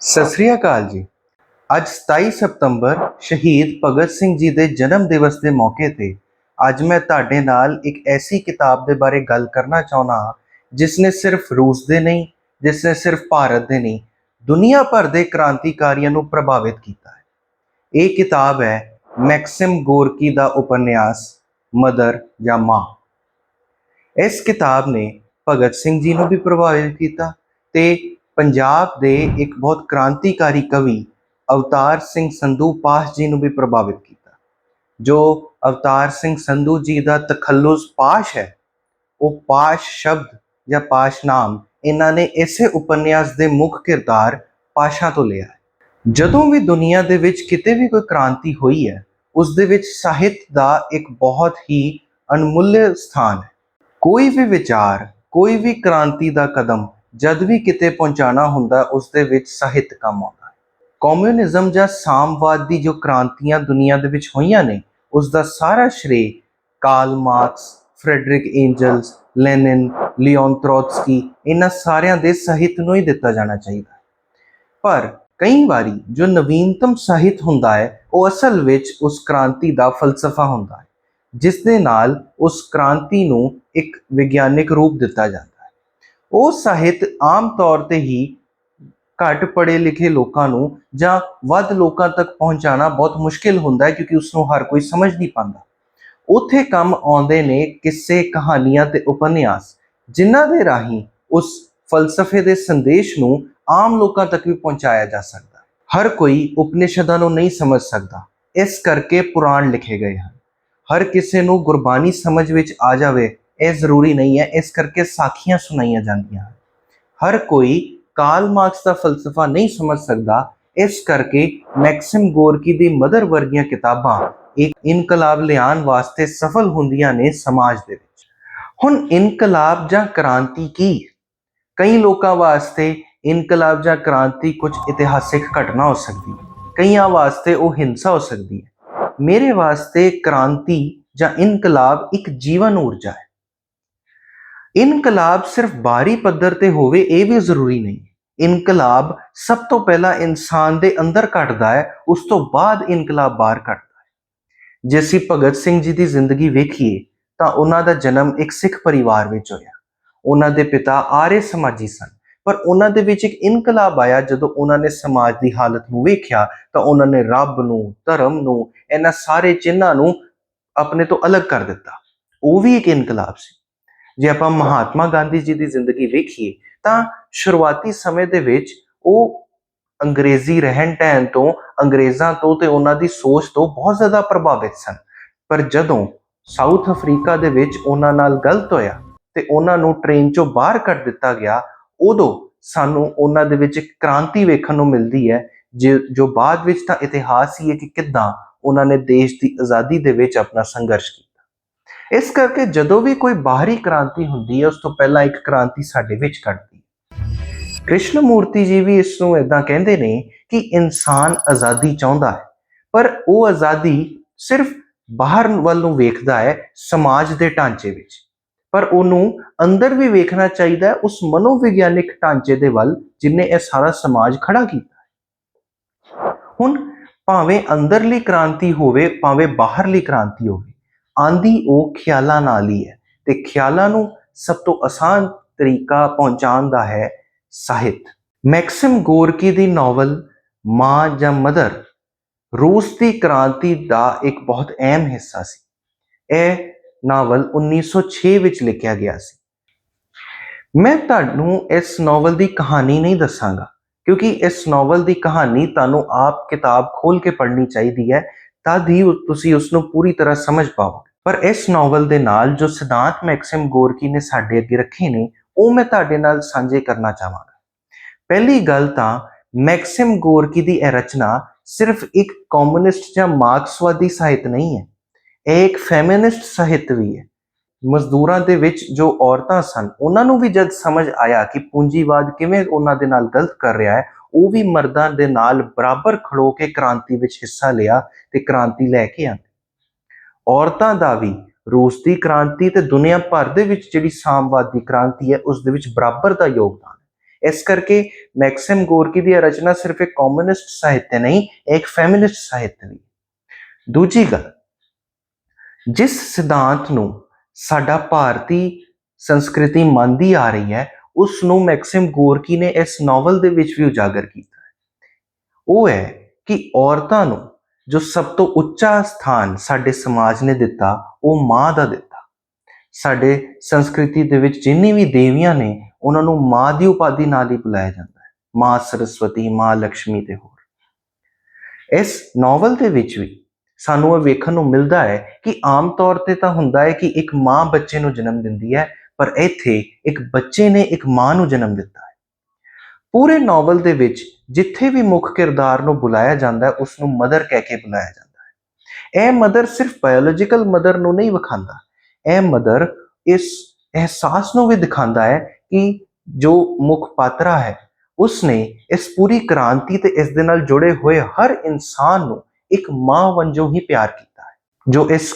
ਸਤਿ ਸ੍ਰੀ ਅਕਾਲ ਜੀ। ਅੱਜ 27 ਸਤੰਬਰ ਸ਼ਹੀਦ ਭਗਤ ਸਿੰਘ ਜੀ ਦੇ ਜਨਮ ਦਿਵਸ ਦੇ ਮੌਕੇ ਤੇ ਅੱਜ ਮੈਂ ਤੁਹਾਡੇ ਨਾਲ ਇੱਕ ਐਸੀ ਕਿਤਾਬ ਦੇ ਬਾਰੇ ਗੱਲ ਕਰਨਾ ਚਾਹੁੰਦਾ ਹਾਂ, ਜਿਸ ਨੇ ਸਿਰਫ ਰੂਸ ਦੇ ਨਹੀਂ, ਜਿਸ ਨੇ ਸਿਰਫ ਭਾਰਤ ਦੇ ਨਹੀਂ, ਦੁਨੀਆ ਭਰ ਦੇ ਕ੍ਰਾਂਤੀਕਾਰੀਆਂ ਨੂੰ ਪ੍ਰਭਾਵਿਤ ਕੀਤਾ ਹੈ। ਇਹ ਕਿਤਾਬ ਹੈ ਮੈਕਸਿਮ ਗੋਰਕੀ ਦਾ ਉਪਨਿਆਸ, ਮਦਰ ਜਾਂ ਮਾਂ। ਇਸ ਕਿਤਾਬ ਨੇ ਭਗਤ ਸਿੰਘ ਜੀ ਨੂੰ ਵੀ ਪ੍ਰਭਾਵਿਤ ਕੀਤਾ ਤੇ ਪੰਜਾਬ ਦੇ ਇੱਕ ਬਹੁਤ ਕ੍ਰਾਂਤੀਕਾਰੀ ਕਵੀ ਅਵਤਾਰ ਸਿੰਘ ਸੰਧੂ ਪਾਸ਼ ਜੀ ਨੂੰ ਵੀ ਪ੍ਰਭਾਵਿਤ ਕੀਤਾ। ਜੋ ਅਵਤਾਰ ਸਿੰਘ ਸੰਧੂ ਜੀ ਦਾ ਤਖੱਲੁਸ ਪਾਸ਼ ਹੈ, ਉਹ ਪਾਸ਼ ਸ਼ਬਦ ਜਾਂ ਪਾਸ਼ ਨਾਮ ਇਹਨਾਂ ਨੇ ਇਸੇ ਉਪਨਿਆਸ ਦੇ ਮੁੱਖ ਕਿਰਦਾਰ ਪਾਸ਼ਾ ਤੋਂ ਲਿਆ ਹੈ। ਜਦੋਂ ਵੀ ਦੁਨੀਆ ਦੇ ਵਿੱਚ ਕਿਤੇ ਵੀ ਕੋਈ ਕ੍ਰਾਂਤੀ ਹੋਈ ਹੈ, ਉਸ ਦੇ ਵਿੱਚ ਸਾਹਿਤ ਦਾ ਇੱਕ ਬਹੁਤ ਹੀ ਅਣਮੁੱਲ ਸਥਾਨ ਹੈ। ਕੋਈ ਵੀ ਵਿਚਾਰ, ਕੋਈ ਵੀ ਕ੍ਰਾਂਤੀ ਦਾ ਕਦਮ ਜਦ ਵੀ ਕਿਤੇ ਪਹੁੰਚਾਣਾ ਹੁੰਦਾ, ਉਸ ਦੇ ਵਿੱਚ ਸਾਹਿਤ ਕੰਮ ਆਉਂਦਾ ਹੈ। ਕਮਿਊਨਿਜ਼ਮ ਜਾਂ ਸਾਮਵਾਦ ਦੀ ਜੋ ਕ੍ਰਾਂਤੀਆਂ ਦੁਨੀਆ ਦੇ ਵਿੱਚ ਹੋਈਆਂ ਨੇ, ਉਸ ਦਾ ਸਾਰਾ ਸ਼੍ਰੇ Karl Marx, Friedrich Engels Lenin, Leon Trotsky ਇਹਨਾਂ ਸਾਰਿਆਂ ਦੇ ਸਾਹਿਤ ਨੂੰ ਹੀ ਦਿੱਤਾ ਜਾਣਾ ਚਾਹੀਦਾ ਹੈ। ਪਰ ਕਈ ਵਾਰੀ ਜੋ ਨਵੀਨਤਮ ਸਾਹਿਤ ਹੁੰਦਾ ਹੈ, ਉਹ ਅਸਲ ਵਿੱਚ ਉਸ ਕ੍ਰਾਂਤੀ ਦਾ ਫਲਸਫਾ ਹੁੰਦਾ ਹੈ, ਜਿਸ ਦੇ ਨਾਲ ਉਸ ਕ੍ਰਾਂਤੀ ਨੂੰ ਇੱਕ ਵਿਗਿਆਨਿਕ ਰੂਪ ਦਿੱਤਾ ਜਾਂਦਾ ਹੈ। ਉਹ ਸਾਹਿਤ ਆਮ ਤੌਰ ਤੇ ਹੀ ਘੱਟ ਪੜ੍ਹੇ ਲਿਖੇ ਲੋਕਾਂ ਨੂੰ ਜਾਂ ਵੱਧ ਲੋਕਾਂ ਤੱਕ ਪਹੁੰਚਾਉਣਾ ਬਹੁਤ ਮੁਸ਼ਕਿਲ ਹੁੰਦਾ ਹੈ ਕਿਉਂਕਿ ਉਸ ਨੂੰ ਹਰ ਕੋਈ ਸਮਝ ਨਹੀਂ ਪਾਉਂਦਾ। ਉੱਥੇ ਕੰਮ ਆਉਂਦੇ ਨੇ ਕਿੱਸੇ, ਕਹਾਣੀਆਂ ਤੇ ਉਪਨਿਆਸ, ਜਿਨ੍ਹਾਂ ਦੇ ਰਾਹੀਂ ਉਸ ਫਲਸਫੇ ਦੇ ਸੰਦੇਸ਼ ਨੂੰ ਆਮ ਲੋਕਾਂ ਤੱਕ ਵੀ ਪਹੁੰਚਾਇਆ ਜਾ ਸਕਦਾ। ਹਰ ਕੋਈ ਉਪਨਿਸ਼ਦਾਂ ਨੂੰ ਨਹੀਂ ਸਮਝ ਸਕਦਾ। ਇਸ ਕਰਕੇ ਪੁਰਾਣ ਲਿਖੇ ਗਏ ਹਨ। ਹਰ ਕਿਸੇ ਨੂੰ ਗੁਰਬਾਣੀ ਸਮਝ ਵਿੱਚ ਆ ਜਾਵੇ ਇਹ ਜ਼ਰੂਰੀ ਨਹੀਂ ਹੈ, ਇਸ ਕਰਕੇ ਸਾਖੀਆਂ ਸੁਣਾਈਆਂ ਜਾਂਦੀਆਂ ਹਨ। ਹਰ ਕੋਈ ਕਾਰਲ ਮਾਰਕਸ ਦਾ ਫਲਸਫਾ ਨਹੀਂ ਸਮਝ ਸਕਦਾ, ਇਸ ਕਰਕੇ ਮੈਕਸਿਮ ਗੋਰਕੀ ਦੀ ਮਦਰ ਵਰਗੀਆਂ ਕਿਤਾਬਾਂ ਇੱਕ ਇਨਕਲਾਬ ਲਿਆਉਣ ਵਾਸਤੇ ਸਫਲ ਹੁੰਦੀਆਂ ਨੇ ਸਮਾਜ ਦੇ ਵਿੱਚ। ਹੁਣ ਇਨਕਲਾਬ ਜਾਂ ਕ੍ਰਾਂਤੀ ਕੀ? ਹੈ? ਕਈ ਲੋਕਾਂ ਵਾਸਤੇ ਇਨਕਲਾਬ ਜਾਂ ਕ੍ਰਾਂਤੀ ਕੁਝ ਇਤਿਹਾਸਿਕ ਘਟਨਾ ਹੋ ਸਕਦੀ ਹੈ, ਕਈਆਂ ਵਾਸਤੇ ਉਹ ਹਿੰਸਾ ਹੋ ਸਕਦੀ ਹੈ। ਮੇਰੇ ਵਾਸਤੇ ਕ੍ਰਾਂਤੀ ਜਾਂ ਇਨਕਲਾਬ ਇੱਕ ਜੀਵਨ ਊਰਜਾ ਹੈ। ਇਨਕਲਾਬ ਸਿਰਫ ਬਾਹਰੀ ਪੱਧਰ ਤੇ ਹੋਵੇ, ਇਹ ਵੀ ਜ਼ਰੂਰੀ ਨਹੀਂ। ਇਨਕਲਾਬ ਸਭ ਤੋਂ ਪਹਿਲਾਂ ਇਨਸਾਨ ਦੇ ਅੰਦਰ ਘਟਦਾ ਹੈ, ਉਸ ਤੋਂ ਬਾਅਦ ਇਨਕਲਾਬ ਬਾਹਰ ਘਟਦਾ ਹੈ। ਜੇ ਅਸੀਂ ਭਗਤ ਸਿੰਘ ਜੀ ਦੀ ਜ਼ਿੰਦਗੀ ਵੇਖੀਏ, ਤਾਂ ਉਹਨਾਂ ਦਾ ਜਨਮ ਇੱਕ ਸਿੱਖ ਪਰਿਵਾਰ ਵਿੱਚ ਹੋਇਆ। ਉਹਨਾਂ ਦੇ ਪਿਤਾ ਆਰੇ ਸਮਾਜੀ ਸਨ, ਪਰ ਉਹਨਾਂ ਦੇ ਵਿੱਚ ਇੱਕ ਇਨਕਲਾਬ ਆਇਆ। ਜਦੋਂ ਉਹਨਾਂ ਨੇ ਸਮਾਜ ਦੀ ਹਾਲਤ ਨੂੰ ਵੇਖਿਆ, ਤਾਂ ਉਹਨਾਂ ਨੇ ਰੱਬ ਨੂੰ, ਧਰਮ ਨੂੰ, ਇਹਨਾਂ ਸਾਰੇ ਚਿੰਨਾਂ ਨੂੰ ਆਪਣੇ ਤੋਂ ਅਲੱਗ ਕਰ ਦਿੱਤਾ। ਉਹ ਵੀ ਇੱਕ ਇਨਕਲਾਬ ਸੀ। ਜੇ ਆਪਾਂ ਮਹਾਤਮਾ ਗਾਂਧੀ ਜੀ ਦੀ ਜ਼ਿੰਦਗੀ ਵੇਖੀਏ, ਤਾਂ ਸ਼ੁਰੂਆਤੀ ਸਮੇਂ ਦੇ ਵਿੱਚ ਉਹ ਅੰਗਰੇਜ਼ੀ ਰਹਿਣ ਟਹਿਣ ਤੋਂ, ਅੰਗਰੇਜ਼ਾਂ ਤੋਂ ਤੇ ਉਹਨਾਂ ਦੀ ਸੋਚ ਤੋਂ ਬਹੁਤ ਜ਼ਿਆਦਾ ਪ੍ਰਭਾਵਿਤ ਸਨ। ਪਰ ਜਦੋਂ ਸਾਊਥ ਅਫਰੀਕਾ ਦੇ ਵਿੱਚ ਉਹਨਾਂ ਨਾਲ ਗਲਤ ਹੋਇਆ ਤੇ ਉਹਨਾਂ ਨੂੰ ਟ੍ਰੇਨ ਚੋਂ ਬਾਹਰ ਕੱਢ ਦਿੱਤਾ ਗਿਆ, ਉਦੋਂ ਸਾਨੂੰ ਉਹਨਾਂ ਦੇ ਵਿੱਚ ਇੱਕ ਕ੍ਰਾਂਤੀ ਵੇਖਣ ਨੂੰ ਮਿਲਦੀ ਹੈ, ਜੋ ਜੋ ਬਾਅਦ ਵਿੱਚ ਤਾਂ ਇਤਿਹਾਸ ਹੀ ਹੈ ਕਿ ਕਿੱਦਾਂ ਉਹਨਾਂ ਨੇ ਦੇਸ਼ ਦੀ ਆਜ਼ਾਦੀ ਦੇ ਵਿੱਚ ਆਪਣਾ ਸੰਘਰਸ਼ ਕੀਤਾ। ਇਸ ਕਰਕੇ ਜਦੋਂ ਵੀ ਕੋਈ ਬਾਹਰੀ ਕ੍ਰਾਂਤੀ ਹੁੰਦੀ ਹੈ, ਉਸ ਤੋਂ ਪਹਿਲਾਂ ਇੱਕ ਕ੍ਰਾਂਤੀ ਸਾਡੇ ਵਿੱਚ ਘਟਦੀ ਹੈ। ਕ੍ਰਿਸ਼ਨ ਮੂਰਤੀ ਜੀ ਵੀ ਇਸ ਨੂੰ ਇਦਾਂ ਕਹਿੰਦੇ ਨੇ ਕਿ ਇਨਸਾਨ ਆਜ਼ਾਦੀ ਚਾਹੁੰਦਾ ਹੈ, ਪਰ ਉਹ ਆਜ਼ਾਦੀ ਸਿਰਫ ਬਾਹਰ ਵੱਲ ਨੂੰ ਵੇਖਦਾ ਹੈ, ਸਮਾਜ ਦੇ ਢਾਂਚੇ ਵਿੱਚ। ਪਰ ਉਹਨੂੰ ਅੰਦਰ ਵੀ ਵੇਖਣਾ ਚਾਹੀਦਾ ਹੈ, ਉਸ ਮਨੋਵਿਗਿਆਨਿਕ ਢਾਂਚੇ ਦੇ ਵੱਲ ਜਿਨੇ ਇਹ ਸਾਰਾ ਸਮਾਜ ਖੜਾ ਕੀਤਾ ਹੁਣ ਭਾਵੇਂ ਅੰਦਰਲੀ ਕ੍ਰਾਂਤੀ ਹੋਵੇ, ਭਾਵੇਂ ਬਾਹਰਲੀ ਕ੍ਰਾਂਤੀ ਹੋਵੇ ਆਂਦੀ ਉਹ ਖਿਆਲਾਂ ਨਾਲ ਹੀ ਹੈ ਤੇ ਖਿਆਲਾਂ ਨੂੰ ਸਭ ਤੋਂ ਆਸਾਨ ਤਰੀਕਾ ਪਹੁੰਚਾਉਣ ਦਾ ਹੈ ਸਾਹਿਤ। ਮੈਕਸਿਮ ਗੋਰਕੀ ਦੀ ਨੋਵਲ ਮਾਂ ਜਾਂ ਮਦਰ ਰੂਸ ਦੀ ਕ੍ਰਾਂਤੀ ਦਾ ਇੱਕ ਬਹੁਤ ਅਹਿਮ ਹਿੱਸਾ ਸੀ। ਇਹ ਨਾਵਲ 1906 ਵਿੱਚ ਲਿਖਿਆ ਗਿਆ ਸੀ। ਮੈਂ ਤੁਹਾਨੂੰ ਇਸ ਨਾਵਲ ਦੀ ਕਹਾਣੀ ਨਹੀਂ ਦੱਸਾਂਗਾ, ਕਿਉਂਕਿ ਇਸ ਨਾਵਲ ਦੀ ਕਹਾਣੀ ਤੁਹਾਨੂੰ ਆਪ ਕਿਤਾਬ ਖੋਲ ਕੇ ਪੜ੍ਹਨੀ ਚਾਹੀਦੀ ਹੈ ਤਦ ਹੀ ਤੁਸੀਂ ਉਸ ਨੂੰ ਪੂਰੀ ਤਰ੍ਹਾਂ ਸਮਝ ਪਾਓਗੇ। ਪਰ ਇਸ ਨੋਵਲ ਦੇ ਨਾਲ ਜੋ ਸਿਧਾਂਤ ਮੈਕਸਿਮ ਗੋਰਕੀ ਨੇ ਸਾਡੇ ਅੱਗੇ ਰੱਖੇ ਨੇ, ਉਹ ਮੈਂ ਤੁਹਾਡੇ ਨਾਲ ਸਾਂਝੇ ਕਰਨਾ ਚਾਹਾਂਗਾ। ਪਹਿਲੀ ਗੱਲ ਤਾਂ ਮੈਕਸਿਮ ਗੋਰਕੀ ਦੀ ਇਹ ਰਚਨਾ ਸਿਰਫ ਇੱਕ ਕਮਿਊਨਿਸਟ ਜਾਂ ਮਾਰਕਸਵਾਦੀ ਸਾਹਿਤ ਨਹੀਂ ਹੈ, ਇਹ ਇੱਕ ਫੈਮਿਨਿਸਟ ਸਾਹਿਤ ਵੀ ਹੈ। ਮਜ਼ਦੂਰਾਂ ਦੇ ਵਿੱਚ ਜੋ ਔਰਤਾਂ ਸਨ, ਉਹਨਾਂ ਨੂੰ ਵੀ ਜਦ ਸਮਝ ਆਇਆ ਕਿ ਪੂੰਜੀਵਾਦ ਕਿਵੇਂ ਉਹਨਾਂ ਦੇ ਨਾਲ ਗਲਤ ਕਰ ਰਿਹਾ ਹੈ, ਉਹ ਵੀ ਮਰਦਾਂ ਦੇ ਨਾਲ ਬਰਾਬਰ ਖੜੋ ਕੇ ਕ੍ਰਾਂਤੀ ਵਿੱਚ ਹਿੱਸਾ ਲਿਆ ਤੇ ਕ੍ਰਾਂਤੀ ਲੈ ਕੇ ਆਂਦੇ ਔਰਤਾਂ ਦਾ ਵੀ ਰੂਸ ਦੀ ਕ੍ਰਾਂਤੀ ਤੇ ਦੁਨੀਆ ਭਰ ਦੇ ਵਿੱਚ ਜਿਹੜੀ ਸਾਮਵਾਦੀ ਕ੍ਰਾਂਤੀ ਹੈ, ਉਸ ਦੇ ਵਿੱਚ ਬਰਾਬਰ ਦਾ ਯੋਗਦਾਨ ਹੈ। ਇਸ ਕਰਕੇ ਮੈਕਸਿਮ ਗੋਰਕੀ ਦੀ ਇਹ ਰਚਨਾ ਸਿਰਫ ਇੱਕ ਕਮਿਊਨਿਸਟ ਸਾਹਿਤ ਨਹੀਂ, ਇਹ ਇੱਕ ਫੈਮਿਨਿਸਟ ਸਾਹਿਤ ਵੀ ਦੂਜੀ ਗੱਲ, ਜਿਸ ਸਿਧਾਂਤ ਨੂੰ ਸਾਡਾ ਭਾਰਤੀ ਸੰਸਕ੍ਰਿਤੀ ਮੰਨਦੀ ਆ ਰਹੀ ਹੈ, ਉਸ ਨੂੰ ਮੈਕਸਿਮ ਗੋਰਕੀ ਨੇ ਇਸ ਨੋਵਲ ਦੇ ਵਿੱਚ ਵੀ ਉਜਾਗਰ ਕੀਤਾ ਹੈ। ਉਹ ਹੈ ਕਿ ਔਰਤਾਂ ਨੂੰ ਜੋ ਸਭ ਤੋਂ ਉੱਚਾ ਸਥਾਨ ਸਾਡੇ ਸਮਾਜ ਨੇ ਦਿੱਤਾ, ਉਹ ਮਾਂ ਦਾ ਦਿੱਤਾ। ਸਾਡੇ ਸੰਸਕ੍ਰਿਤੀ ਦੇ ਵਿੱਚ ਜਿੰਨੀ ਵੀ ਦੇਵੀਆਂ ਨੇ, ਉਹਨਾਂ ਨੂੰ ਮਾਂ ਦੀ ਉਪਾਧੀ ਨਾਲ ਹੀ ਬੁਲਾਇਆ ਜਾਂਦਾ ਹੈ। ਮਾਂ ਸਰਸਵਤੀ, ਮਾਂ ਲక్ష్ਮੀ ਤੇ ਹੋਰ। ਇਸ ਨੋਵਲ ਦੇ ਵਿੱਚ ਵੀ ਸਾਨੂੰ ਇਹ ਵੇਖਣ ਨੂੰ ਮਿਲਦਾ ਹੈ ਕਿ ਆਮ ਤੌਰ ਤੇ ਤਾਂ ਹੁੰਦਾ ਹੈ ਕਿ ਇੱਕ ਮਾਂ ਬੱਚੇ ਨੂੰ ਜਨਮ ਦਿੰਦੀ ਹੈ, ਪਰ ਇੱਥੇ ਇੱਕ ਬੱਚੇ ਨੇ ਇੱਕ ਮਾਂ ਨੂੰ ਜਨਮ ਦਿੱਤਾ ਹੈ। ਪੂਰੇ ਨੋਵਲ ਦੇ ਵਿੱਚ ਜਿੱਥੇ ਵੀ ਮੁੱਖ ਕਿਰਦਾਰ ਨੂੰ ਬੁਲਾਇਆ ਜਾਂਦਾ ਹੈ ਉਸ ਨੂੰ ਮਦਰ ਕਹਿ ਕੇ ਬੁਲਾਇਆ ਜਾਂਦਾ ਹੈ। ਇਹ ਮਦਰ ਸਿਰਫ ਬਾਇਓਲੋਜੀਕਲ ਮਦਰ ਨੂੰ ਨਹੀਂ ਵਿਖਾਉਂਦਾ। ਇਹ ਮਦਰ ਇਸ ਅਹਿਸਾਸ ਨੂੰ ਵੀ ਦਿਖਾਉਂਦਾ ਹੈ ਕਿ ਜੋ ਮੁੱਖ ਪਾਤਰਾ ਹੈ, ਉਸਨੇ ਇਸ ਪੂਰੀ ਕ੍ਰਾਂਤੀ ਤੇ ਇਸ ਦੇ ਨਾਲ ਜੁੜੇ ਹੋਏ ਹਰ ਇਨਸਾਨ ਨੂੰ ਇੱਕ ਮਾਂ ਵੰਜੋਂ ਹੀ ਪਿਆਰ ਕੀਤਾ ਹੈ। ਜੋ ਇਸ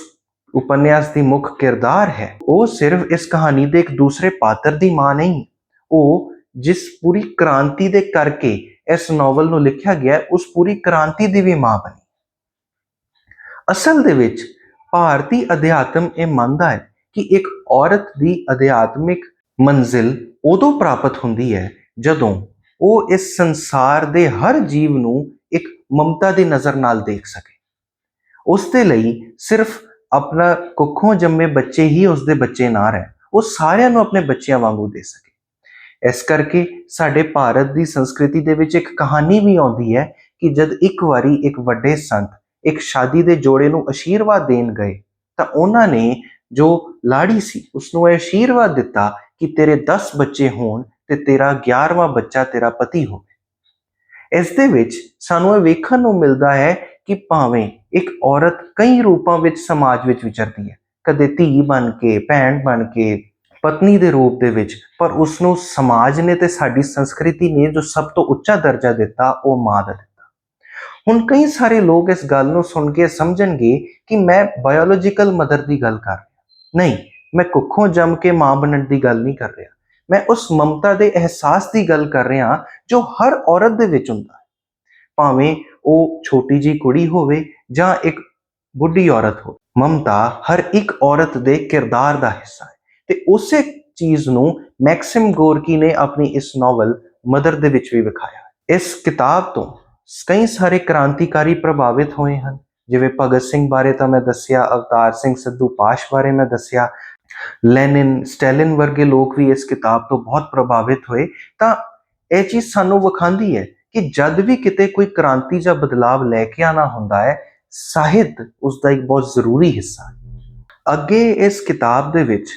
ਉਪਨਿਆਸ ਦੀ ਮੁੱਖ ਕਿਰਦਾਰ ਹੈ, ਉਹ ਸਿਰਫ ਇਸ ਕਹਾਣੀ ਦੇ ਇੱਕ ਦੂਸਰੇ ਪਾਤਰ ਦੀ ਮਾਂ ਨਹੀਂ, ਉਹ ਜਿਸ ਪੂਰੀ ਕ੍ਰਾਂਤੀ ਦੇ ਕਰਕੇ ਇਸ ਨੋਵਲ ਨੂੰ ਲਿਖਿਆ ਗਿਆ ਉਸ ਪੂਰੀ ਕ੍ਰਾਂਤੀ ਦੀ ਵੀ ਮਾਂ ਬਣੀ। ਅਸਲ ਦੇ ਵਿੱਚ ਭਾਰਤੀ ਅਧਿਆਤਮ ਇਹ ਮੰਨਦਾ ਹੈ ਕਿ ਇੱਕ ਔਰਤ ਦੀ ਅਧਿਆਤਮਿਕ ਮੰਜ਼ਿਲ ਉਦੋਂ ਪ੍ਰਾਪਤ ਹੁੰਦੀ ਹੈ ਜਦੋਂ ਉਹ ਇਸ ਸੰਸਾਰ ਦੇ ਹਰ ਜੀਵ ਨੂੰ ਇੱਕ ਮਮਤਾ ਦੀ ਨਜ਼ਰ ਨਾਲ ਦੇਖ ਸਕੇ। ਉਸ ਦੇ ਲਈ ਸਿਰਫ ਆਪਣਾ ਕੁੱਖੋਂ ਜੰਮੇ ਬੱਚੇ ਹੀ ਉਸ ਦੇ ਬੱਚੇ ਨਾ ਰਹਿਣ, ਉਹ ਸਾਰਿਆਂ ਨੂੰ ਆਪਣੇ ਬੱਚਿਆਂ ਵਾਂਗੂ ਦੇ ਸਕੇ। ਇਸ ਕਰਕੇ ਸਾਡੇ ਭਾਰਤ ਦੀ ਸੰਸਕ੍ਰਿਤੀ ਦੇ ਵਿੱਚ ਇੱਕ ਕਹਾਣੀ ਵੀ ਆਉਂਦੀ ਹੈ ਕਿ ਜਦ ਇੱਕ ਵਾਰੀ ਇੱਕ ਵੱਡੇ ਸੰਤ ਇੱਕ ਸ਼ਾਦੀ ਦੇ ਜੋੜੇ ਨੂੰ ਅਸ਼ੀਰਵਾਦ ਦੇਣ ਗਏ, ਤਾਂ ਉਹਨਾਂ ਨੇ ਜੋ ਲਾੜੀ ਸੀ ਉਸ ਨੂੰ ਇਹ ਅਸ਼ੀਰਵਾਦ ਦਿੱਤਾ ਕਿ ਤੇਰੇ 10 ਬੱਚੇ ਹੋਣ ਤੇ ਤੇਰਾ 11ਵਾਂ ਬੱਚਾ ਤੇਰਾ ਪਤੀ ਹੋਵੇ। ਇਸ ਦੇ ਵਿੱਚ ਸਾਨੂੰ ਇਹ ਵੇਖਣ ਨੂੰ ਮਿਲਦਾ ਹੈ ਕਿ ਭਾਵੇਂ ਇੱਕ ਔਰਤ ਕਈ ਰੂਪਾਂ ਵਿੱਚ ਸਮਾਜ ਵਿੱਚ ਵਿਚਰਦੀ ਹੈ, ਕਦੇ ਧੀ ਬਣ ਕੇ, ਭੈਣ ਬਣ ਕੇ ਪਤਨੀ ਦੇ ਰੂਪ ਦੇ ਵਿੱਚ, ਪਰ ਉਸ ਨੂੰ ਸਮਾਜ ਨੇ ਤੇ ਸਾਡੀ ਸੰਸਕ੍ਰਿਤੀ ਨੇ ਜੋ ਸਭ ਤੋਂ ਉੱਚਾ ਦਰਜਾ ਦਿੱਤਾ, ਉਹ ਮਾਂ ਦਾ ਦਿੱਤਾ। ਹੁਣ ਕਈ ਸਾਰੇ ਲੋਕ ਇਸ ਗੱਲ ਨੂੰ ਸੁਣ ਕੇ ਸਮਝਣਗੇ ਕਿ ਮੈਂ ਬਾਇਓਲੋਜੀਕਲ ਮਦਰ ਦੀ ਗੱਲ ਕਰ ਰਿਹਾ। ਨਹੀਂ, ਮੈਂ ਕੁੱਖੋਂ ਜੰਮ ਕੇ ਮਾਂ ਬਣਨ ਦੀ ਗੱਲ ਨਹੀਂ ਕਰ ਰਿਹਾ। ਮੈਂ ਉਸ ਮਮਤਾ ਦੇ ਅਹਿਸਾਸ ਦੀ ਗੱਲ ਕਰ ਰਿਹਾ ਜੋ ਹਰ ਔਰਤ ਦੇ ਵਿੱਚ ਹੁੰਦਾ ਹੈ। ਭਾਵੇਂ ਉਹ ਛੋਟੀ ਜੀ ਕੁੜੀ ਹੋਵੇ ਜਾਂ ਇੱਕ ਬੁੱਢੀ ਔਰਤ ਹੋਵੇ, ਮਮਤਾ ਹਰ ਇੱਕ ਔਰਤ ਦੇ ਕਿਰਦਾਰ ਦਾ ਹਿੱਸਾ ਹੈ। ਉਸੇ ਚੀਜ਼ ਨੂੰ ਮੈਕਸਿਮ ਗੋਰਕੀ ਨੇ ਆਪਣੀ ਇਸ ਨੋਵਲ ਮਦਰ ਦੇ ਵਿੱਚ ਵੀ ਵਿਖਾਇਆ। ਇਸ ਕਿਤਾਬ ਤੋਂ ਕਈ ਸਾਰੇ ਕ੍ਰਾਂਤੀਕਾਰੀ ਪ੍ਰਭਾਵਿਤ ਹੋਏ ਹਨ। ਜਿਵੇਂ ਭਗਤ ਸਿੰਘ ਬਾਰੇ ਤਾਂ ਮੈਂ ਦੱਸਿਆ, ਅਵਤਾਰ ਸਿੰਘ ਸਿੱਧੂ ਪਾਸ਼ ਬਾਰੇ ਮੈਂ ਦੱਸਿਆ, ਲੈਨਿਨ, ਸਟੈਲਿਨ ਵਰਗੇ ਲੋਕ ਵੀ ਇਸ ਕਿਤਾਬ ਤੋਂ ਬਹੁਤ ਪ੍ਰਭਾਵਿਤ ਹੋਏ। ਤਾਂ ਇਹ ਚੀਜ਼ ਸਾਨੂੰ ਵਿਖਾਉਂਦੀ ਹੈ ਕਿ ਜਦ ਵੀ ਕਿਤੇ ਕੋਈ ਕ੍ਰਾਂਤੀ ਜਾਂ ਬਦਲਾਵ ਲੈ ਕੇ ਆਣਾ ਹੁੰਦਾ ਹੈ, ਸਾਹਿਤ ਉਸ ਦਾ ਇੱਕ ਬਹੁਤ ਜ਼ਰੂਰੀ ਹਿੱਸਾ ਹੈ। ਅੱਗੇ ਇਸ ਕਿਤਾਬ ਦੇ ਵਿੱਚ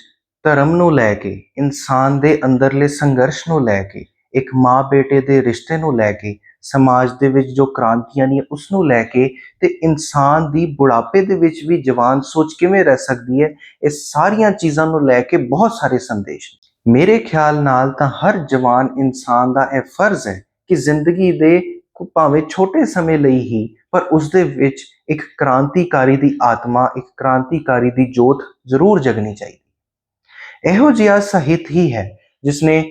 ਧਰਮ ਨੂੰ ਲੈ ਕੇ, ਇਨਸਾਨ ਦੇ ਅੰਦਰਲੇ ਸੰਘਰਸ਼ ਨੂੰ ਲੈ ਕੇ, ਇੱਕ ਮਾਂ ਬੇਟੇ ਦੇ ਰਿਸ਼ਤੇ ਨੂੰ ਲੈ ਕੇ, ਸਮਾਜ ਦੇ ਵਿੱਚ ਜੋ ਕ੍ਰਾਂਤੀਆਂ ਨੇ ਉਸ ਨੂੰ ਲੈ ਕੇ ਤੇ ਇਨਸਾਨ ਦੀ ਬੁਢਾਪੇ ਦੇ ਵਿੱਚ ਵੀ ਜਵਾਨ ਸੋਚ ਕਿਵੇਂ ਰਹਿ ਸਕਦੀ ਹੈ, ਇਹ ਸਾਰੀਆਂ ਚੀਜ਼ਾਂ ਨੂੰ ਲੈ ਕੇ ਬਹੁਤ ਸਾਰੇ ਸੰਦੇਸ਼ ਮੇਰੇ ਖਿਆਲ ਨਾਲ ਤਾਂ ਹਰ ਜਵਾਨ ਇਨਸਾਨ ਦਾ ਇਹ ਫਰਜ਼ ਹੈ ਕਿ ਜ਼ਿੰਦਗੀ ਦੇ ਭਾਵੇਂ ਛੋਟੇ ਸਮੇਂ ਲਈ ਹੀ, ਪਰ ਉਸ ਦੇ ਵਿੱਚ ਇੱਕ ਕ੍ਰਾਂਤੀਕਾਰੀ ਦੀ ਆਤਮਾ, ਇੱਕ ਕ੍ਰਾਂਤੀਕਾਰੀ ਦੀ ਜੋਤ ਜ਼ਰੂਰ ਜਗਣੀ ਚਾਹੀਦੀ ਇਹੋ ਜਿਹਾ ਸਾਹਿਤ ਹੀ ਹੈ ਜਿਸਨੇ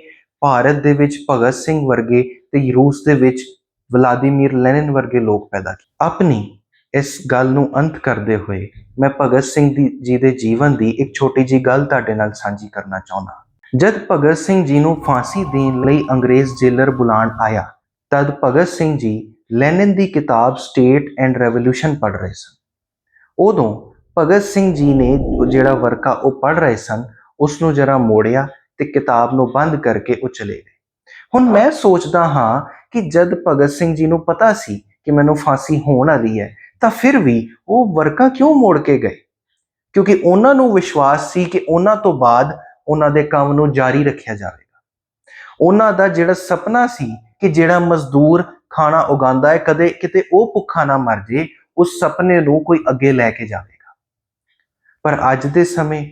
ਭਾਰਤ ਦੇ ਵਿੱਚ ਭਗਤ ਸਿੰਘ ਵਰਗੇ ਤੇ ਰੂਸ ਦੇ ਵਿੱਚ ਵਲਾਦੀਮੀਰ ਲੈਨਿਨ ਵਰਗੇ ਲੋਕ ਪੈਦਾ ਕੀਤੇ। ਆਪਣੀ ਇਸ ਗੱਲ ਨੂੰ ਅੰਤ ਕਰਦੇ ਹੋਏ ਮੈਂ ਭਗਤ ਸਿੰਘ ਦੀ ਜੀ ਦੇ ਜੀਵਨ ਦੀ ਇੱਕ ਛੋਟੀ ਜੀ ਗੱਲ ਤੁਹਾਡੇ ਨਾਲ ਸਾਂਝੀ ਕਰਨਾ ਚਾਹੁੰਦਾ ਜਦ ਭਗਤ ਸਿੰਘ ਜੀ ਨੂੰ ਫਾਂਸੀ ਦੇਣ ਲਈ ਅੰਗਰੇਜ਼ ਜੇਲਰ ਬੁਲਾਣ ਆਇਆ, ਤਦ ਭਗਤ ਸਿੰਘ ਜੀ ਲੈਨਿਨ ਦੀ ਕਿਤਾਬ ਸਟੇਟ ਐਂਡ ਰੈਵੋਲੂਸ਼ਨ ਪੜ੍ਹ ਰਹੇ ਸਨ। ਉਦੋਂ ਭਗਤ ਸਿੰਘ ਜੀ ਨੇ ਜਿਹੜਾ ਵਰਕਾ ਉਹ ਪੜ੍ਹ ਰਹੇ ਸਨ ਉਸ ਨੂੰ ਜਰਾ ਮੋੜਿਆ ਤੇ ਕਿਤਾਬ ਨੂੰ ਬੰਦ ਕਰਕੇ ਉਹ ਚਲੇ ਗਏ। ਹੁਣ ਮੈਂ ਸੋਚਦਾ ਹਾਂ ਕਿ ਜਦ ਭਗਤ ਸਿੰਘ ਜੀ ਨੂੰ ਪਤਾ ਸੀ ਕਿ ਮੈਨੂੰ ਫਾਂਸੀ ਹੋਣ ਵਾਲੀ ਹੈ, ਤਾਂ ਫਿਰ ਵੀ ਉਹ ਵਰਕਾ ਕਿਉਂ ਮੋੜ ਕੇ ਗਏ? ਕਿਉਂਕਿ ਉਹਨਾਂ ਨੂੰ ਵਿਸ਼ਵਾਸ ਸੀ ਕਿ ਉਹਨਾਂ ਤੋਂ ਬਾਅਦ ਉਹਨਾਂ ਦੇ ਕੰਮ ਨੂੰ ਜਾਰੀ ਰੱਖਿਆ ਜਾਵੇਗਾ। ਉਹਨਾਂ ਦਾ ਜਿਹੜਾ ਸੁਪਨਾ ਸੀ ਕਿ ਜਿਹੜਾ ਮਜ਼ਦੂਰ ਖਾਣਾ ਉਗਾਉਂਦਾ ਹੈ, ਕਦੇ ਕਿਤੇ ਉਹ ਭੁੱਖਾ ਨਾ ਮਰ ਜੇ ਉਸ ਸੁਪਨੇ ਨੂੰ ਕੋਈ ਅੱਗੇ ਲੈ ਕੇ ਜਾਵੇਗਾ। ਪਰ ਅੱਜ ਦੇ ਸਮੇਂ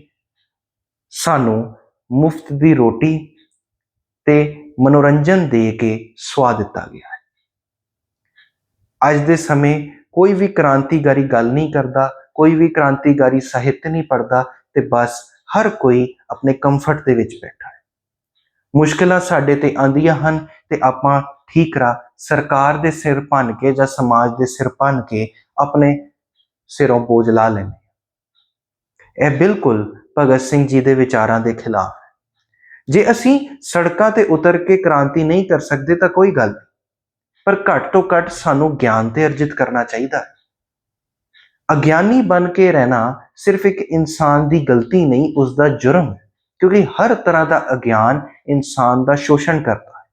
ਸਾਨੂੰ ਮੁਫਤ ਦੀ ਰੋਟੀ ਤੇ ਮਨੋਰੰਜਨ ਦੇ ਕੇ ਸਵਾ ਦਿੱਤਾ ਗਿਆ ਹੈ। ਅੱਜ ਦੇ ਸਮੇਂ ਕੋਈ ਵੀ ਕ੍ਰਾਂਤੀਕਾਰੀ ਗੱਲ ਨਹੀਂ ਕਰਦਾ, ਕੋਈ ਵੀ ਕ੍ਰਾਂਤੀਕਾਰੀ ਸਾਹਿਤ ਨਹੀਂ ਪੜ੍ਹਦਾ ਤੇ ਬਸ ਹਰ ਕੋਈ ਆਪਣੇ ਕੰਫਰਟ ਦੇ ਵਿੱਚ ਬੈਠਾ ਹੈ। ਮੁਸ਼ਕਲਾਂ ਸਾਡੇ ਤੇ ਆਂਦੀਆਂ ਹਨ ਤੇ ਆਪਾਂ ਠੀਕ ਰਾ ਸਰਕਾਰ ਦੇ ਸਿਰ ਭੰਨ ਕੇ ਜਾਂ ਸਮਾਜ ਦੇ ਸਿਰ ਭੰਨ ਕੇ ਆਪਣੇ ਸਿਰੋਂ ਬੋਝ ਲਾ ਲੈਂਦੇ ਇਹ ਬਿਲਕੁਲ ਭਗਤ ਸਿੰਘ ਜੀ ਦੇ ਵਿਚਾਰਾਂ ਦੇ ਖਿਲਾਫ ਜੇ ਅਸੀਂ ਸੜਕਾਂ ਤੇ ਉਤਰ ਕੇ ਕ੍ਰਾਂਤੀ ਨਹੀਂ ਕਰ ਸਕਦੇ ਤਾਂ ਕੋਈ ਗੱਲ ਨਹੀਂ, ਪਰ ਘੱਟ ਤੋਂ ਘੱਟ ਸਾਨੂੰ ਗਿਆਨ ਤੇ ਅਰਜਿਤ ਕਰਨਾ ਚਾਹੀਦਾ ਹੈ। ਅਗਿਆਨੀ ਬਣ ਕੇ ਰਹਿਣਾ ਸਿਰਫ ਇੱਕ ਇਨਸਾਨ ਦੀ ਗਲਤੀ ਨਹੀਂ ਉਸ ਦਾ ਜੁਰਮ ਹੈ, ਕਿਉਂਕਿ ਹਰ ਤਰ੍ਹਾਂ ਦਾ ਅਗਿਆਨ ਇਨਸਾਨ ਦਾ ਸ਼ੋਸ਼ਣ ਕਰਦਾ ਹੈ।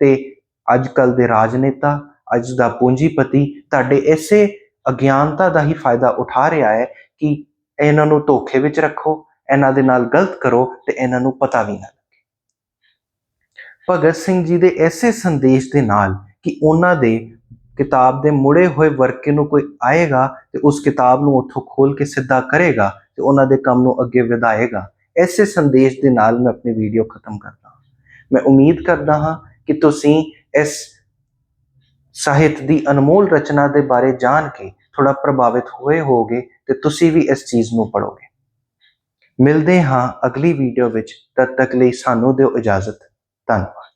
ਤੇ ਅੱਜ ਕੱਲ ਦੇ ਰਾਜਨੇਤਾ, ਅੱਜ ਦਾ ਪੂੰਜੀਪਤੀ ਤੁਹਾਡੇ ਇਸੇ ਅਗਿਆਨਤਾ ਦਾ ਹੀ ਫਾਇਦਾ ਉਠਾ ਰਿਹਾ ਹੈ ਕਿ ਇਹਨਾਂ ਨੂੰ ਧੋਖੇ ਵਿੱਚ ਰੱਖੋ ਇਹਨਾਂ ਦੇ ਨਾਲ ਗਲਤ ਕਰੋ ਤੇ ਇਹਨਾਂ ਨੂੰ ਪਤਾ ਵੀ ਨਾ ਲੱਗੇ। ਭਗਤ ਸਿੰਘ ਜੀ ਦੇ ਐਸੇ ਸੰਦੇਸ਼ ਦੇ ਨਾਲ ਕਿ ਉਹਨਾਂ ਦੇ ਕਿਤਾਬ ਦੇ ਮੁੜੇ ਹੋਏ ਵਰਕੇ ਨੂੰ ਕੋਈ ਆਏਗਾ ਤੇ ਉਸ ਕਿਤਾਬ ਨੂੰ ਉੱਥੋਂ ਖੋਲ ਕੇ ਸਿੱਧਾ ਕਰੇਗਾ ਤੇ ਉਹਨਾਂ ਦੇ ਕੰਮ ਨੂੰ ਅੱਗੇ ਵਧਾਏਗਾ, ਐਸੇ ਸੰਦੇਸ਼ ਦੇ ਨਾਲ ਮੈਂ ਆਪਣੀ ਵੀਡੀਓ ਖਤਮ ਕਰਦਾ ਹਾਂ। ਮੈਂ ਉਮੀਦ ਕਰਦਾ ਹਾਂ ਕਿ ਤੁਸੀਂ ਇਸ ਸਾਹਿਤ ਦੀ ਅਨਮੋਲ ਰਚਨਾ ਦੇ ਬਾਰੇ ਜਾਣ ਕੇ ਥੋੜਾ ਪ੍ਰਭਾਵਿਤ ਹੋਏ ਹੋਗੇ ਤੇ ਤੁਸੀਂ ਵੀ ਇਸ ਚੀਜ਼ ਨੂੰ ਪੜੋਗੇ ਮਿਲਦੇ ਹਾਂ ਅਗਲੀ ਵੀਡੀਓ ਵਿੱਚ। ਤਦ ਤੱਕ ਲਈ ਸਾਨੂੰ ਦਿਓ ਇਜਾਜ਼ਤ। ਧੰਨਵਾਦ।